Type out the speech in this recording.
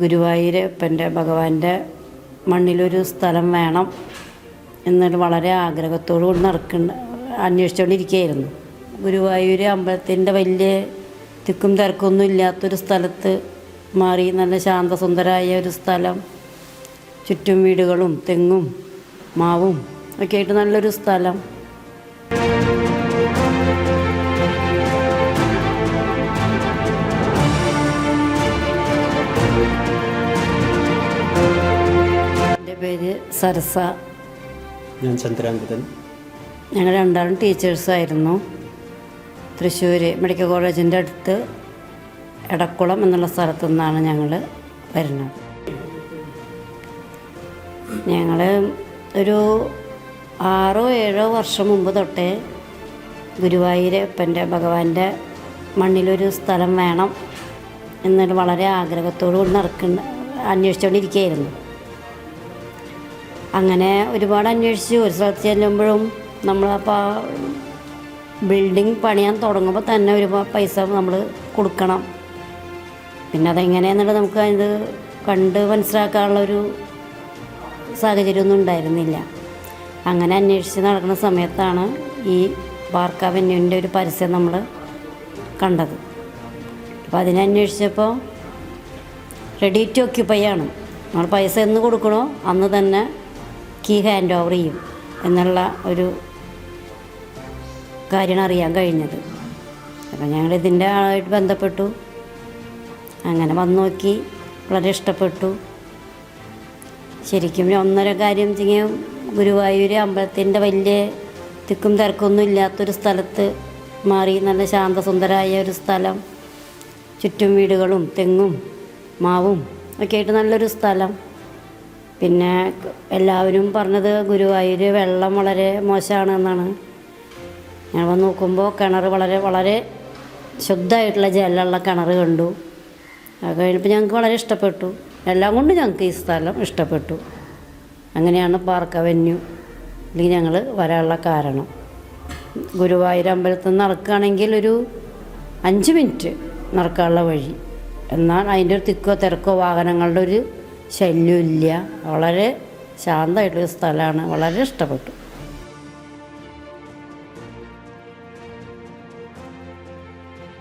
ഗുരുവായൂരപ്പന്റെ ഭഗവാന്റെ മണ്ണിലൊരു സ്ഥലം വേണം എന്നൊരു വളരെ ആഗ്രഹത്തോടു കൂടി നടക്കുന്ന അന്വേഷിച്ചുകൊണ്ടിരിക്കുകയായിരുന്നു ഗുരുവായൂർ അമ്പലത്തിന്റെ വലിയ തിക്കും തിരക്കൊന്നും ഇല്ലാത്തൊരു സ്ഥലത്ത് മാറി നല്ല ശാന്തസുന്ദരമായ ഒരു സ്ഥലം ചുറ്റും വീടുകളും തെങ്ങും മാവും ഒക്കെ ആയിട്ട് നല്ലൊരു സ്ഥലം. സരസ. ഞാൻ ചന്ദ്രാംഗതൻ. ഞങ്ങൾ രണ്ടാളും ടീച്ചേഴ്സായിരുന്നു തൃശ്ശൂർ മെഡിക്കൽ കോളേജിന്റെ അടുത്ത് എടക്കുളം എന്നുള്ള സ്ഥലത്തു നിന്നാണ് ഞങ്ങൾ വരുന്നത്. ഞങ്ങൾ ഒരു ആറോ ഏഴോ വർഷം മുമ്പ് തൊട്ടേ ഗുരുവായൂരപ്പന്റെ ഭഗവാന്റെ മണ്ണിലൊരു സ്ഥലം വേണം എന്നൊരു വളരെ ആഗ്രഹത്തോടു കൂടി നടക്കുന്ന അന്വേഷിച്ചുകൊണ്ടിരിക്കുകയായിരുന്നു. അങ്ങനെ ഒരുപാട് അന്വേഷിച്ചു ഒരു സ്ഥലത്ത് ചെല്ലുമ്പോഴും നമ്മളപ്പോൾ ബിൽഡിംഗ് പണിയാൻ തുടങ്ങുമ്പോൾ തന്നെ ഒരുപാട് പൈസ നമ്മൾ കൊടുക്കണം. പിന്നെ അതെങ്ങനെയാണെന്നുള്ളത് നമുക്ക് അത് കണ്ട് മനസ്സിലാക്കാനുള്ളൊരു സാഹചര്യമൊന്നും ഉണ്ടായിരുന്നില്ല. അങ്ങനെ അന്വേഷിച്ച് നടക്കുന്ന സമയത്താണ് ഈ പാർക്ക് അവന്യൂവിന്റെ ഒരു പരസ്യം നമ്മൾ കണ്ടത്. അപ്പോൾ അതിനന്വേഷിച്ചപ്പോൾ റെഡി ടു ഓക്യുപ്പൈ ആണ്. നമ്മൾ പൈസ എന്ന് കൊടുക്കണോ? അന്ന് തന്നെ കീ ഹാൻഡ് ഓവർ ചെയ്യും എന്നുള്ള ഒരു കാര്യം അറിയാൻ കഴിഞ്ഞത്. അപ്പം ഞങ്ങൾ ഇതിന്റെ ആളായിട്ട് ബന്ധപ്പെട്ടു. അങ്ങനെ വന്നു നോക്കി വളരെ ഇഷ്ടപ്പെട്ടു. ശരിക്കും ഒന്നര കാര്യം ചെയ്യാൻ ഗുരുവായൂർ അമ്പലത്തിന്റെ വലിയ തിക്കും തിരക്കൊന്നും ഇല്ലാത്തൊരു സ്ഥലത്ത് മാറി നല്ല ശാന്തസുന്ദരമായ ഒരു സ്ഥലം. ചുറ്റും വീടുകളും തെങ്ങും മാവും ഒക്കെ ആയിട്ട് നല്ലൊരു സ്ഥലം. പിന്നെ എല്ലാവരും പറഞ്ഞത് ഗുരുവായൂർ വെള്ളം വളരെ മോശമാണ് എന്നാണ് ഞാൻ വന്ന് നോക്കുമ്പോൾ കിണർ വളരെ വളരെ ശുദ്ധമായിട്ടുള്ള ജലമുള്ള കിണർ കണ്ടു. അത് കഴിഞ്ഞപ്പോൾ ഞങ്ങൾക്ക് വളരെ ഇഷ്ടപ്പെട്ടു. എല്ലാം കൊണ്ടും ഞങ്ങൾക്ക് ഈ സ്ഥലം ഇഷ്ടപ്പെട്ടു. അങ്ങനെയാണ് പാർക്ക് അവന്യൂ അല്ലെങ്കിൽ ഞങ്ങൾ വരാനുള്ള കാരണം. ഗുരുവായൂർ അമ്പലത്തിൽ നിന്ന് നടക്കുകയാണെങ്കിൽ ഒരു അഞ്ച് മിനിറ്റ് നടക്കാനുള്ള വഴി. എന്നാൽ അതിന്റെ ഒരു തിക്കോ തിരക്കോ വാഹനങ്ങളുടെ ഒരു ശല്യമില്ല. വളരെ ശാന്തമായിട്ടൊരു സ്ഥലമാണ്. വളരെ ഇഷ്ടപ്പെട്ടു.